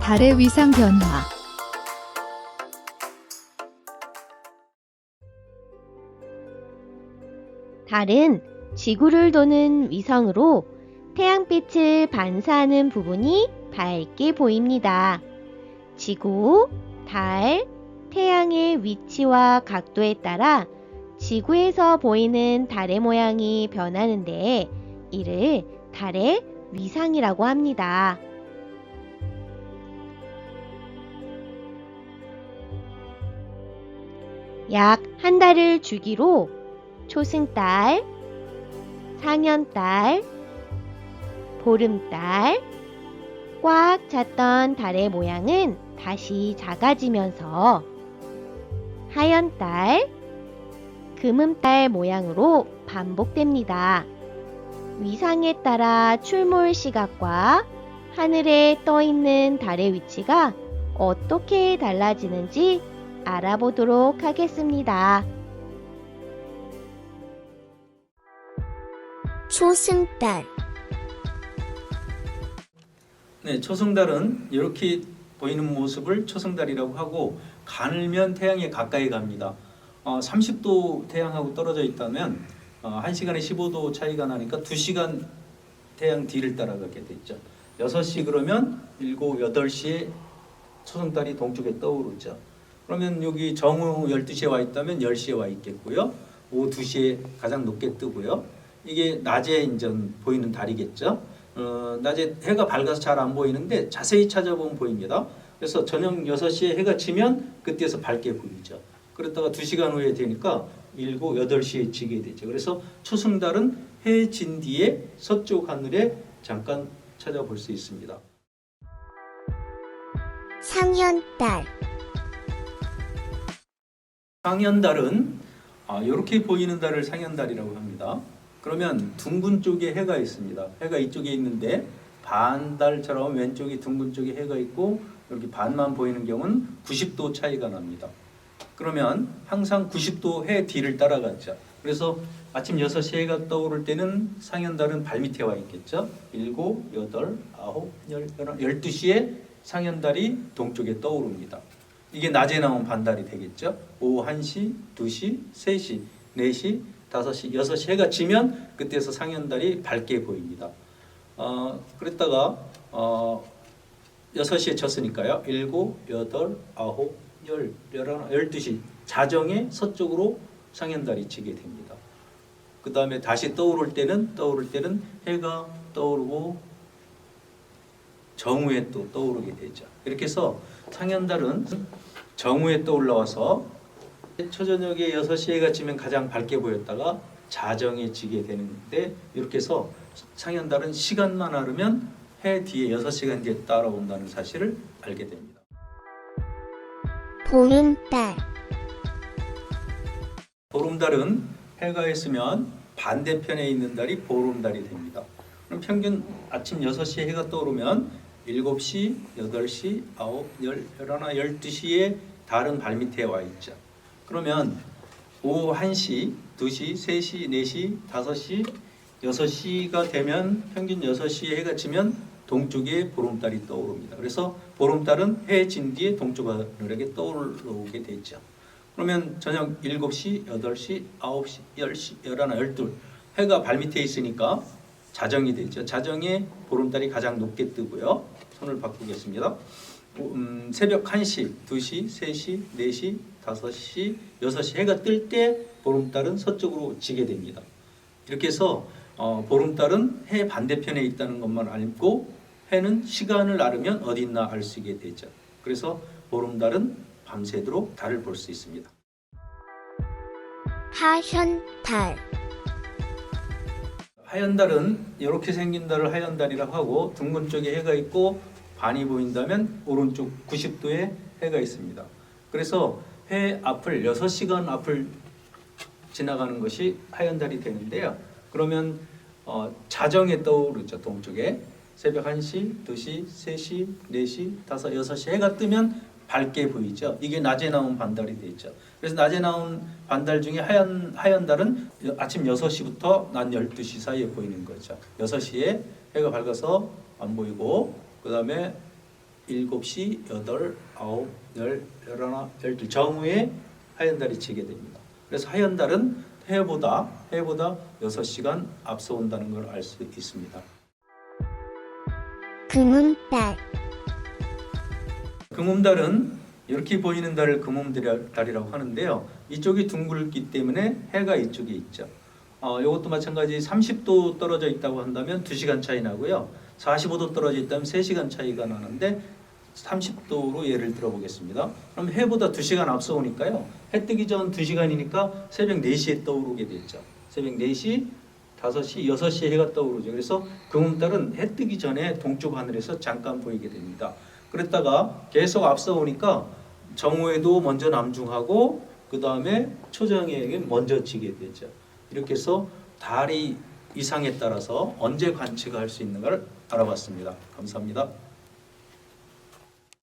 달의 위상 변화. 달은 지구를 도는 위성으로 태양빛을 반사하는 부분이 밝게 보입니다. 지구, 달, 태양의 위치와 각도에 따라 지구에서 보이는 달의 모양이 변하는데 이를 달의 위상이라고 합니다. 약 한 달을 주기로 초승달, 상현달, 보름달, 꽉 찼던 달의 모양은 다시 작아지면서 하얀달, 금음달 모양으로 반복됩니다. 위상에 따라 출몰 시각과 하늘에 떠 있는 달의 위치가 어떻게 달라지는지 알아보도록 하겠습니다. 초승달 네, 초승달은 이렇게 보이는 모습을 초승달이라고 하고 가늘면 태양에 가까이 갑니다. 어, 30도 태양하고 떨어져 있다면 어, 1시간에 15도 차이가 나니까 2시간 태양 뒤를 따라가게 됐죠. 6시 그러면 7, 8시에 초승달이 동쪽에 떠오르죠. 그러면 여기 정오 12시에 와 있다면 10시에 와 있겠고요. 오후 2시에 가장 높게 뜨고요. 이게 낮에 이제 보이는 달이겠죠. 어, 낮에 해가 밝아서 잘 안 보이는데 자세히 찾아보면 보입니다. 그래서 저녁 6시에 해가 지면 그때서 밝게 보이죠. 그러다가 2시간 후에 되니까 7, 8시에 지게 되죠. 그래서 초승달은 해 진 뒤에 서쪽 하늘에 잠깐 찾아볼 수 있습니다. 상현달 상현달은 아, 이렇게 보이는 달을 상현달이라고 합니다. 그러면 둥근 쪽에 해가 있습니다. 해가 이쪽에 있는데 반달처럼 왼쪽이 둥근 쪽에 해가 있고 이렇게 반만 보이는 경우는 90도 차이가 납니다. 그러면 항상 90도 해 뒤를 따라갔죠. 그래서 아침 6시에 해가 떠오를 때는 상현달은 발밑에 와 있겠죠. 7, 8, 9, 10, 12시에 상현달이 동쪽에 떠오릅니다. 이게 낮에 나온 반달이 되겠죠. 오후 1시, 2시, 3시, 4시, 5시, 6시 해가 지면 그때서 상현달이 밝게 보입니다. 어, 그랬다가 어, 6시에 졌으니까요. 7, 8, 9, 10, 11, 12시 자정에 서쪽으로 상현달이 지게 됩니다. 그 다음에 다시 떠오를 때는 떠오를 때는 해가 떠오르고 정오에 또 떠오르게 되죠. 이렇게 해서 상현달은 정오에 떠올라와서 초저녁에 6시에 해가 지면 가장 밝게 보였다가 자정에 지게 되는데 이렇게 해서 상현달은 시간만 흐르면 해 뒤에 6시간 뒤에 따라온다는 사실을 알게 됩니다. 보름달 보름달은 해가 있으면 반대편에 있는 달이 보름달이 됩니다. 그럼 평균 아침 6시에 해가 떠오르면 7시, 8시, 9, 10, 11, 12시에 달은 발밑에 와 있죠. 그러면 오후 1시, 2시, 3시, 4시, 5시, 6시가 되면 평균 6시에 해가 지면 동쪽에 보름달이 떠오릅니다. 그래서 보름달은 해 진 뒤에 동쪽 하늘에게 떠오르게 되죠. 그러면 저녁 7시, 8시, 9시, 10시, 11, 12 해가 발밑에 있으니까 자정이 되죠. 자정에 보름달이 가장 높게 뜨고요. 손을 바꾸겠습니다. 음, 새벽 1시, 2시, 3시, 4시, 5시, 6시 해가 뜰 때 보름달은 서쪽으로 지게 됩니다. 이렇게 해서 어, 보름달은 해 반대편에 있다는 것만 알고 해는 시간을 알으면 어디 있나 알 수 있게 되죠. 그래서 보름달은 밤새도록 달을 볼 수 있습니다. 하현달 하얀 달은 이렇게 생긴 달을 하얀 달이라고 하고 둥근 쪽에 해가 있고 반이 보인다면 오른쪽 90도에 해가 있습니다. 그래서 해 앞을 6시간 앞을 지나가는 것이 하얀 달이 되는데요. 그러면 어, 자정에 떠오르죠. 동쪽에 새벽 1시, 2시, 3시, 4시, 5, 6시 해가 뜨면 밝게 보이죠. 이게 낮에 나온 반달이 되죠. 그래서 낮에 나온 반달 중에 하얀 하얀 달은 아침 6시부터 낮 12시 사이에 보이는 거죠. 6시에 해가 밝아서 안 보이고 그다음에 7시, 8, 9, 10, 11, 12 정오에 하얀 달이 지게 됩니다. 그래서 하얀 달은 해보다 해보다 6시간 앞서 온다는 걸 알 수 있습니다. 금음달 금음달은 이렇게 보이는 달을 금음달이라고 하는데요. 이쪽이 둥글기 때문에 해가 이쪽에 있죠. 어, 이것도 마찬가지 30도 떨어져 있다고 한다면 2시간 차이 나고요. 45도 떨어져 있다면 3시간 차이가 나는데 30도로 예를 들어 보겠습니다. 그럼 해보다 2시간 앞서 오니까요. 해 뜨기 전 2시간이니까 새벽 4시에 떠오르게 됐죠. 새벽 4시, 5시, 6시에 해가 떠오르죠. 그래서 금음달은 해 뜨기 전에 동쪽 하늘에서 잠깐 보이게 됩니다. 그랬다가 계속 앞서 오니까 정오에도 먼저 남중하고 그 다음에 초정에게 먼저 지게 되죠. 이렇게 해서 달이 이상에 따라서 언제 관측할 수 있는가를 알아봤습니다. 감사합니다.